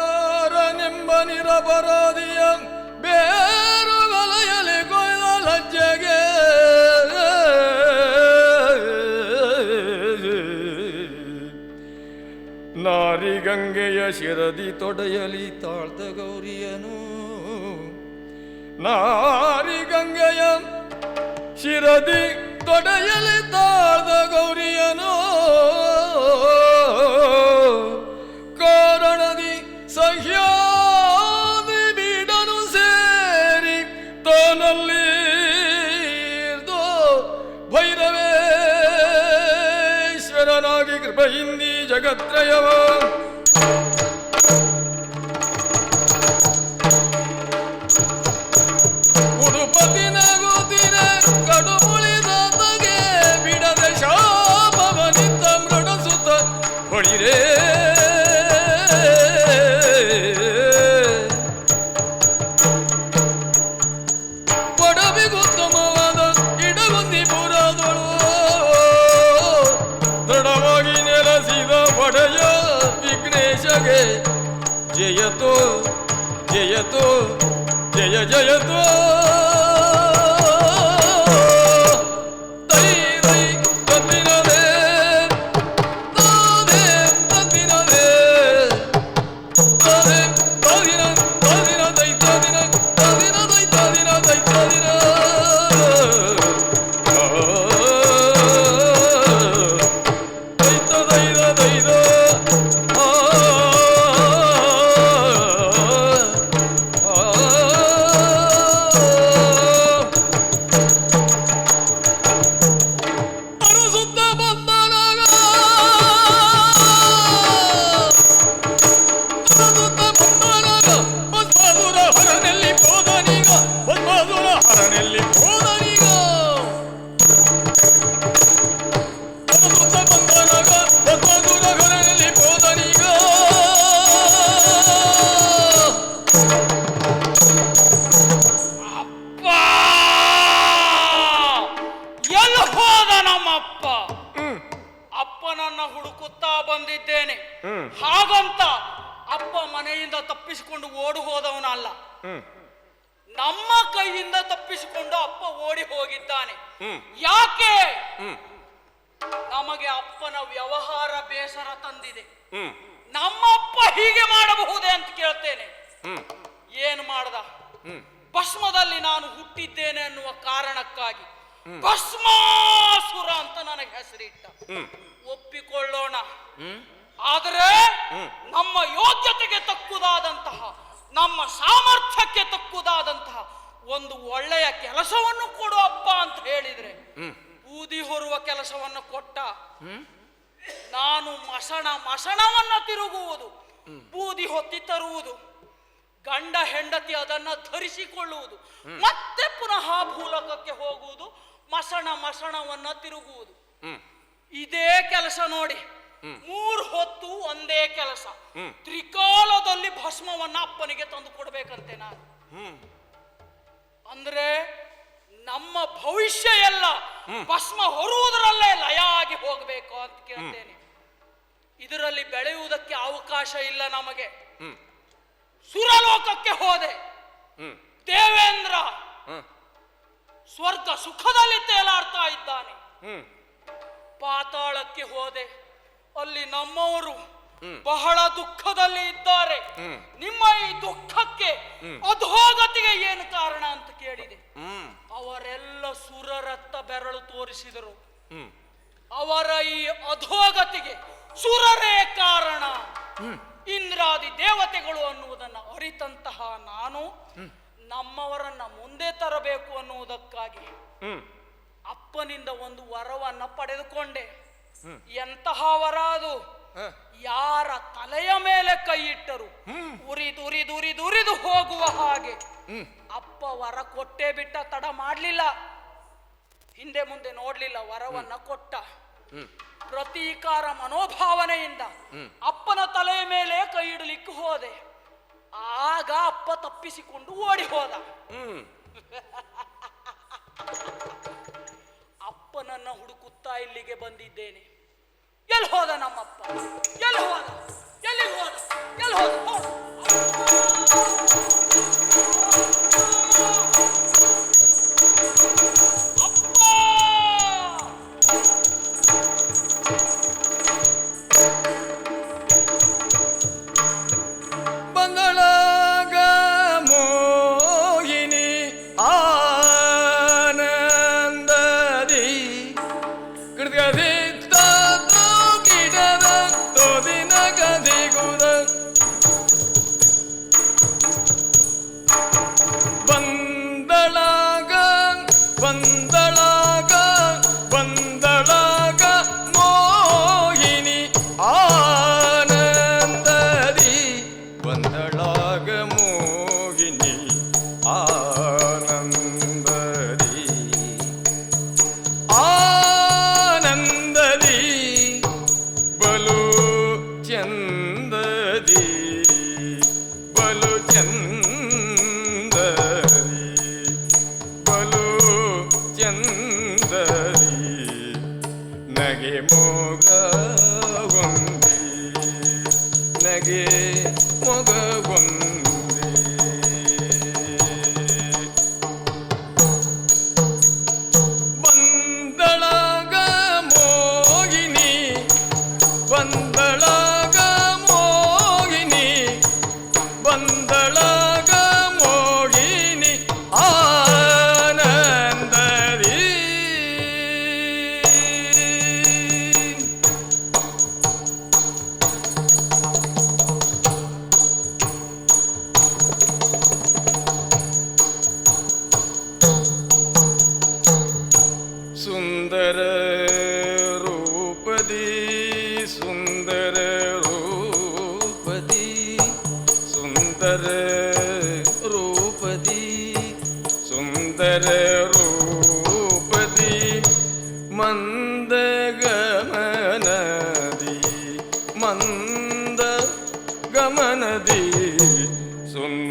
ಮಾರನೆಂಬ ನಿರಪರಾಧಿಯ ಬೇರು ವಲಯಲಿ ಕೊಯ್ದ ಲಜ್ಜೆಗೆ ನಾರಿ ಗಂಗೆಯ ಶಿರದಿ ತೊಡೆಯಲಿ ತಾಳ್ದ ಗೌರಿಯನು ನಾರಿ ಗಂಗೆಯ ಶಿರದಿ ತೊಡೆಯಲಿ ತಾಳ್ದ ಗೌರಿಯನು గ్రహింది జగత్రయవా ತಪ್ಪಿಸಿಕೊಂಡು ಅಪ್ಪ ಓಡಿ ಹೋಗಿದ್ದಾನೆ. ಯಾಕೆ? ನಮಗೆ ಅಪ್ಪನ ವ್ಯವಹಾರ ಬೇಸರ ತಂದಿದೆ. ನಮ್ಮ ಅಪ್ಪ ಹೀಗೆ ಮಾಡಬಹುದೇ ಅಂತ ಕೇಳ್ತೇನೆ. ಏನು ಮಾಡ್ದ? ಭಸ್ಮದಲ್ಲಿ ನಾನು ಹುಟ್ಟಿದ್ದೇನೆ ಅನ್ನುವ ಕಾರಣಕ್ಕಾಗಿ ಭಸ್ಮಾಸುರ ಅಂತ ನನಗೆ ಹೆಸರಿಟ್ಟ. ಒಪ್ಪಿಕೊಳ್ಳೋಣ. ಆದರೆ ನಮ್ಮ ಯೋಗ್ಯತೆಗೆ ತಕ್ಕುದಾದಂತಹ ನಮ್ಮ ಸಾಮರ್ಥ್ಯಕ್ಕೆ ತಕ್ಕುದಾದಂತಹ ಒಂದು ಒಳ್ಳೆಯ ಕೆಲಸವನ್ನು ಕೊಡು ಅಪ್ಪ ಅಂತ ಹೇಳಿದ್ರೆ ಬೂದಿ ಹೊರುವ ಕೆಲಸವನ್ನು ಕೊಟ್ಟ. ನಾನು ಮಸಣ ಮಸಣವನ್ನ ತಿರುಗುವುದು ಬೂದಿ ಹೊತ್ತಿ ತರುವುದು ಗಂಡ ಹೆಂಡತಿ ಅದನ್ನ ಧರಿಸಿಕೊಳ್ಳುವುದು ಮತ್ತೆ ಪುನಃ ಭೂಲೋಕಕ್ಕೆ ಹೋಗುವುದು ಮಸಣ ಮಸಣವನ್ನ ತಿರುಗುವುದು. ಇದೇ ಕೆಲಸ ನೋಡಿ. ಮೂರು ಹೊತ್ತು ಒಂದೇ ಕೆಲಸ. ತ್ರಿಕಾಲದಲ್ಲಿ ಭಸ್ಮವನ್ನ ಅಪ್ಪನಿಗೆ ತಂದು ಕೊಡ್ಬೇಕಂತೆ ನಾನು. ಅಂದ್ರೆ ನಮ್ಮ ಭವಿಷ್ಯ ಎಲ್ಲ ಭಸ್ಮ ಹೊರುವುದರಲ್ಲೇ ಲಯ ಆಗಿ ಹೋಗಬೇಕು ಅಂತ ಕೇಳ್ತೇನೆ. ಇದರಲ್ಲಿ ಬೆಳೆಯುವುದಕ್ಕೆ ಅವಕಾಶ ಇಲ್ಲ ನಮಗೆ. ಸುರಲೋಕಕ್ಕೆ ಹೋದೆ. ದೇವೇಂದ್ರ ಸ್ವರ್ಗ ಸುಖದಲ್ಲಿ ತೇಲಾಡ್ತಾ ಇದ್ದಾನೆ. ಪಾತಾಳಕ್ಕೆ ಹೋದೆ. ಅಲ್ಲಿ ನಮ್ಮವರು ಬಹಳ ದುಃಖದಲ್ಲಿ ಇದ್ದಾರೆ. ನಿಮ್ಮ ಈ ದುಃಖಕ್ಕೆ ಅಧೋಗತಿಗೆ ಏನು ಕಾರಣ ಅಂತ ಕೇಳಿದೆ. ಅವರೆಲ್ಲ ಸುರರತ್ತ ಬೆರಳು ತೋರಿಸಿದರು. ಅವರ ಈ ಅಧೋಗತಿಗೆ ಸುರರೇ ಕಾರಣ. ಇಂದ್ರಾದಿ ದೇವತೆಗಳು ಅನ್ನುವುದನ್ನು ಅರಿತಂತಹ ನಾನು ನಮ್ಮವರನ್ನ ಮುಂದೆ ತರಬೇಕು ಅನ್ನುವುದಕ್ಕಾಗಿ ಅಪ್ಪನಿಂದ ಒಂದು ವರವನ್ನ ಪಡೆದುಕೊಂಡೆ. ಎಂತಹ ವರ ಅದು? ಯಾರ ತಲೆಯ ಮೇಲೆ ಕೈ ಇಟ್ಟರು ಉರಿದು ಉರಿದು ಉರಿದು ಉರಿದು ಹೋಗುವ ಹಾಗೆ ಅಪ್ಪ ವರ ಕೊಟ್ಟೆ ಬಿಟ್ಟ ತಡ ಮಾಡಲಿಲ್ಲ. ಹಿಂದೆ ಮುಂದೆ ನೋಡ್ಲಿಲ್ಲ ವರವನ್ನ ಕೊಟ್ಟ. ಪ್ರತೀಕಾರ ಮನೋಭಾವನೆಯಿಂದ ಅಪ್ಪನ ತಲೆಯ ಮೇಲೆ ಕೈ ಇಡಲಿಕ್ಕೆ ಹೋದೆ. ಆಗ ಅಪ್ಪ ತಪ್ಪಿಸಿಕೊಂಡು ಓಡಿ ಹೋದ. ಅಪ್ಪನನ್ನ ಹುಡುಕುತ್ತಾ ಇಲ್ಲಿಗೆ ಬಂದಿದ್ದೇನೆ. ಎಲ್ಲಿ ಹೋದ ನಮ್ಮಪ್ಪ? ಎಲ್ಲಿ ಹೋದ? ಎಲ್ಲಿಗೆ ಹೋದ? ಎಲ್ಲಿ ಹೋದ? লাগে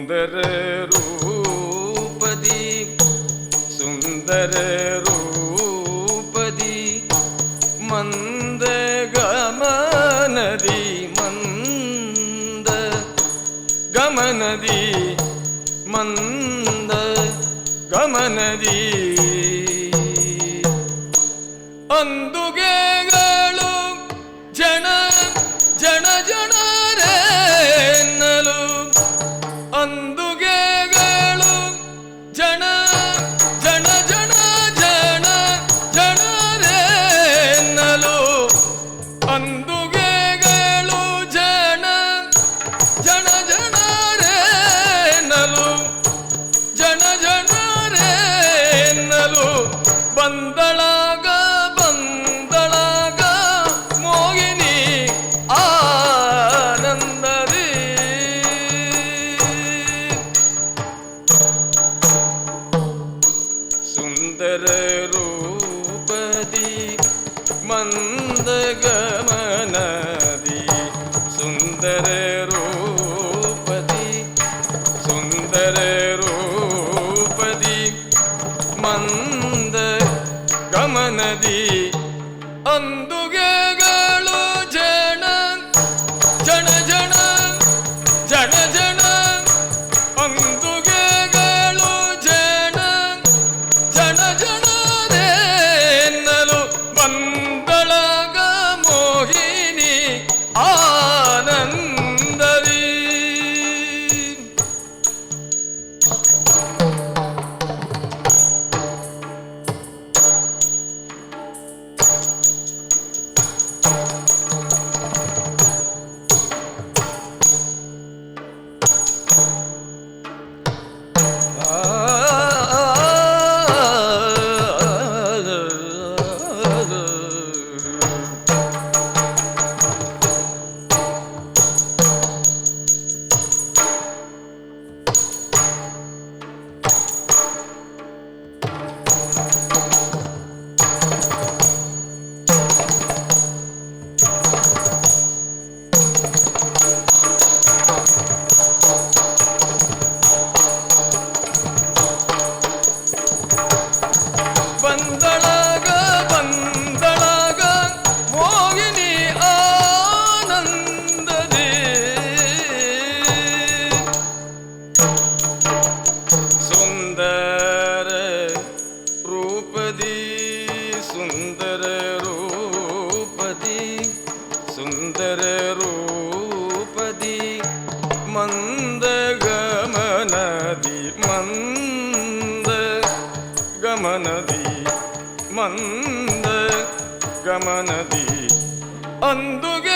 சுந்தர ரூபதி சுந்தர ரூபதி மந்த கமநதி மந்த கமநதி மந்த கமநதி. Hare Jana 언덕에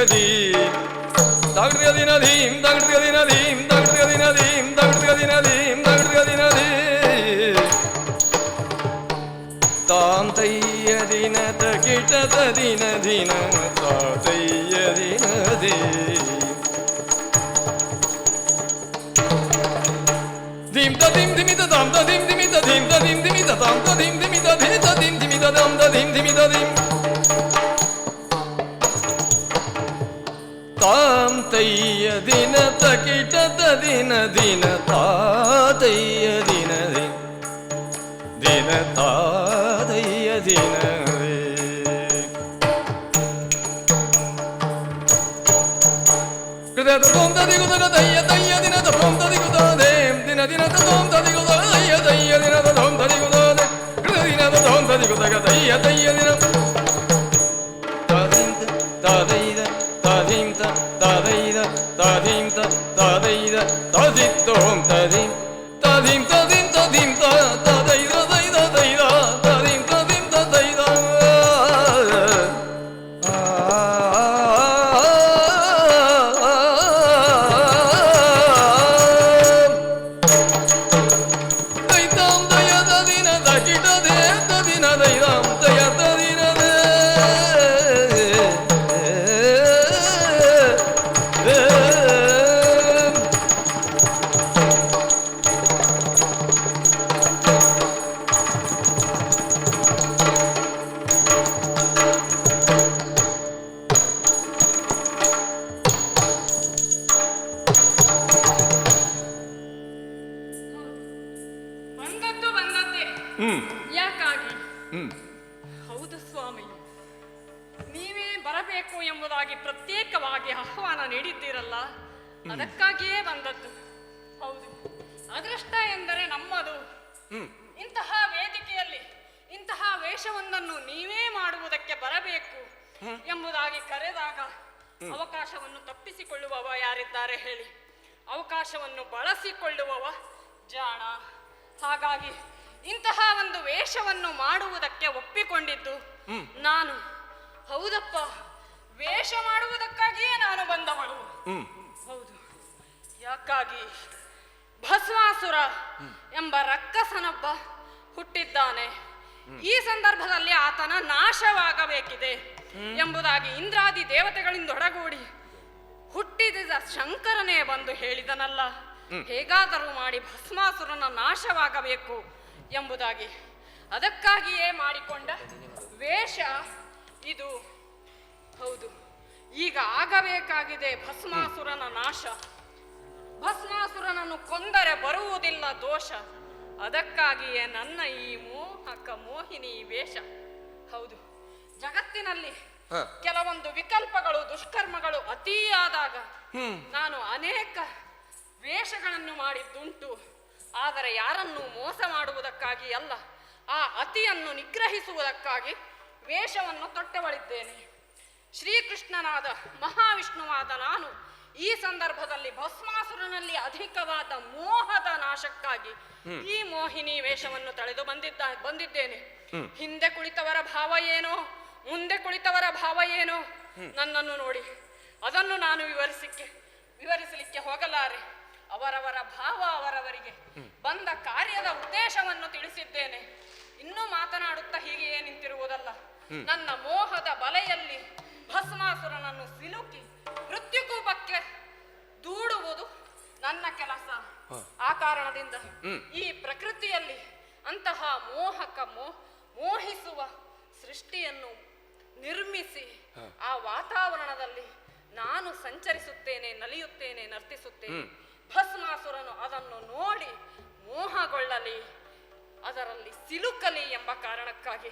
గది దగటి గది నదీం దగటి గది నదీం దగటి గది నదీం దగటి గది నదీం దగటి గది నదీ తాంతయ్య దిన తగిట దిన దిన తాతయ్య దిన దే dim da dim dimi da dam da dim dimi da dim da dim dimi da dam da dim dimi da de da dim dimi da dam da dim dimi da dim ತಾಂ ತಯ್ಯ ದಿನ ತಕಿಟದ ದಿನ ದಿನ ತಾತಯ್ಯ ದಿನ ದಿನ ದಿನ ತಾತಯ್ಯ ದಿನ ರೇ. ಕೃತದ ತೋಂ ತದಿಗುದ ದಯ್ಯ ದಯ್ಯ ದಿನದ ತೋಂ ತದಿಗುದ ದೇಂ ದಿನ ದಿನದ ತೋಂ ತದಿಗುದ ಹ್ಮ್. ಯಾಕಾಗಿ? ಹ್ಮ್. ಹೌದು ಸ್ವಾಮಿ. ನೀವೇ ಬರಬೇಕು ಎಂಬುದಾಗಿ ಪ್ರತ್ಯೇಕವಾಗಿ ಆಹ್ವಾನ ನೀಡಿದ್ದೀರಲ್ಲ? ಅದಕ್ಕಾಗಿಯೇ ಬಂದದ್ದು. ಹೌದು. ಅದೃಷ್ಟ ಎಂದರೆ ನಮ್ಮದು. ಇಂತಹ ವೇದಿಕೆಯಲ್ಲಿ ಇಂತಹ ವೇಷವೊಂದನ್ನು ನೀವೇ ಮಾಡುವುದಕ್ಕೆ ಬರಬೇಕು ಎಂಬುದಾಗಿ ಕರೆದಾಗ ಅವಕಾಶವನ್ನು ತಪ್ಪಿಸಿಕೊಳ್ಳುವವ ಯಾರಿದ್ದಾರೆ ಹೇಳಿ? ಅವಕಾಶವನ್ನು ಬಳಸಿಕೊಳ್ಳುವವ ಜಾಣ. ಹಾಗಾಗಿ ಇಂತಹ ಒಂದು ವೇಷವನ್ನು ಮಾಡುವುದಕ್ಕೆ ಒಪ್ಪಿಕೊಂಡಿದ್ದು ನಾನು. ಹೌದಪ್ಪ. ವೇಷ ಮಾಡುವುದಕ್ಕಾಗಿಯೇ ನಾನು ಬಂದವಳು. ಹೌದು. ಯಾಕಾಗಿ? ಭಸ್ಮಾಸುರ ಎಂಬ ರಕ್ಕಸನೊಬ್ಬ ಹುಟ್ಟಿದ್ದಾನೆ. ಈ ಸಂದರ್ಭದಲ್ಲಿ ಆತನ ನಾಶವಾಗಬೇಕಿದೆ ಎಂಬುದಾಗಿ ಇಂದ್ರಾದಿ ದೇವತೆಗಳಿಂದ ಒಡಗೂಡಿ ಹುಟ್ಟಿದ ಶಂಕರನೇ ಬಂದು ಹೇಳಿದನಲ್ಲ. ಹೇಗಾದರೂ ಮಾಡಿ ಭಸ್ಮಾಸುರನ ನಾಶವಾಗಬೇಕು. ಎಂಬುದಾಗಿ. ಅದಕ್ಕಾಗಿಯೇ ಮಾಡಿಕೊಂಡ ವೇಷ ಇದು. ಹೌದು. ಈಗ ಆಗಬೇಕಾಗಿದೆ ಭಸ್ಮಾಸುರನ ನಾಶ. ಭಸ್ಮಾಸುರನನ್ನು ಕೊಂದರೆ ಬರುವುದಿಲ್ಲ ದೋಷ. ಅದಕ್ಕಾಗಿಯೇ ನನ್ನ ಈ ಮೋಹಕ ಮೋಹಿನಿ ವೇಷ. ಹೌದು. ಜಗತ್ತಿನಲ್ಲಿ ಕೆಲವೊಂದು ವಿಕಲ್ಪಗಳು ದುಷ್ಕರ್ಮಗಳು ಅತಿಯಾದಾಗ ನಾನು ಅನೇಕ ವೇಷಗಳನ್ನು ಮಾಡಿದ್ದುಂಟು. ಆದರೆ ಯಾರನ್ನು ಮೋಸ ಮಾಡುವುದಕ್ಕಾಗಿ ಅಲ್ಲ ಆ ಅತಿಯನ್ನು ನಿಗ್ರಹಿಸುವುದಕ್ಕಾಗಿ ವೇಷವನ್ನು ತೊಟ್ಟವಳಿದ್ದೇನೆ. ಶ್ರೀಕೃಷ್ಣನಾದ ಮಹಾವಿಷ್ಣುವಾದ ನಾನು ಈ ಸಂದರ್ಭದಲ್ಲಿ ಭಸ್ಮಾಸುರನಲ್ಲಿ ಅಧಿಕವಾದ ಮೋಹದ ನಾಶಕ್ಕಾಗಿ ಈ ಮೋಹಿನಿ ವೇಷವನ್ನು ತಳೆದು ಬಂದಿದ್ದ ಬಂದಿದ್ದೇನೆ. ಹಿಂದೆ ಕುಳಿತವರ ಭಾವ ಏನೋ ಮುಂದೆ ಕುಳಿತವರ ಭಾವ ಏನೋ ನನ್ನನ್ನು ನೋಡಿ ಅದನ್ನು ನಾನು ವಿವರಿಸಿಕ್ಕೆ ವಿವರಿಸಲಿಕ್ಕೆ ಹೋಗಲಾರೆ. ಅವರವರ ಭಾವ ಅವರವರಿಗೆ ಬಂದ ಕಾರ್ಯದ ಉದ್ದೇಶವನ್ನು ತಿಳಿಸಿದ್ದೇನೆ. ಇನ್ನೂ ಮಾತನಾಡುತ್ತಾ ಹೀಗೆಯೇ ನಿಂತಿರುವುದಲ್ಲ. ನನ್ನ ಮೋಹದ ಬಲೆಯಲ್ಲಿ ಭಸ್ಮಾಸುರನನ್ನು ಸಿಲುಕಿ ಮೃತ್ಯುಕೂಪಕ್ಕೆ ದೂಡುವುದು ನನ್ನ ಕೆಲಸ. ಆ ಕಾರಣದಿಂದ ಈ ಪ್ರಕೃತಿಯಲ್ಲಿ ಅಂತಹ ಮೋಹಕ ಮೋ ಮೋಹಿಸುವ ಸೃಷ್ಟಿಯನ್ನು ನಿರ್ಮಿಸಿ ಆ ವಾತಾವರಣದಲ್ಲಿ ನಾನು ಸಂಚರಿಸುತ್ತೇನೆ ನಲಿಯುತ್ತೇನೆ ನರ್ತಿಸುತ್ತೇನೆ. ಭಸ್ಮಾಸುರನು ಅದನ್ನು ನೋಡಿ ಮೋಹಗೊಳ್ಳಲಿ ಅದರಲ್ಲಿ ಸಿಲುಕಲಿ ಎಂಬ ಕಾರಣಕ್ಕಾಗಿ.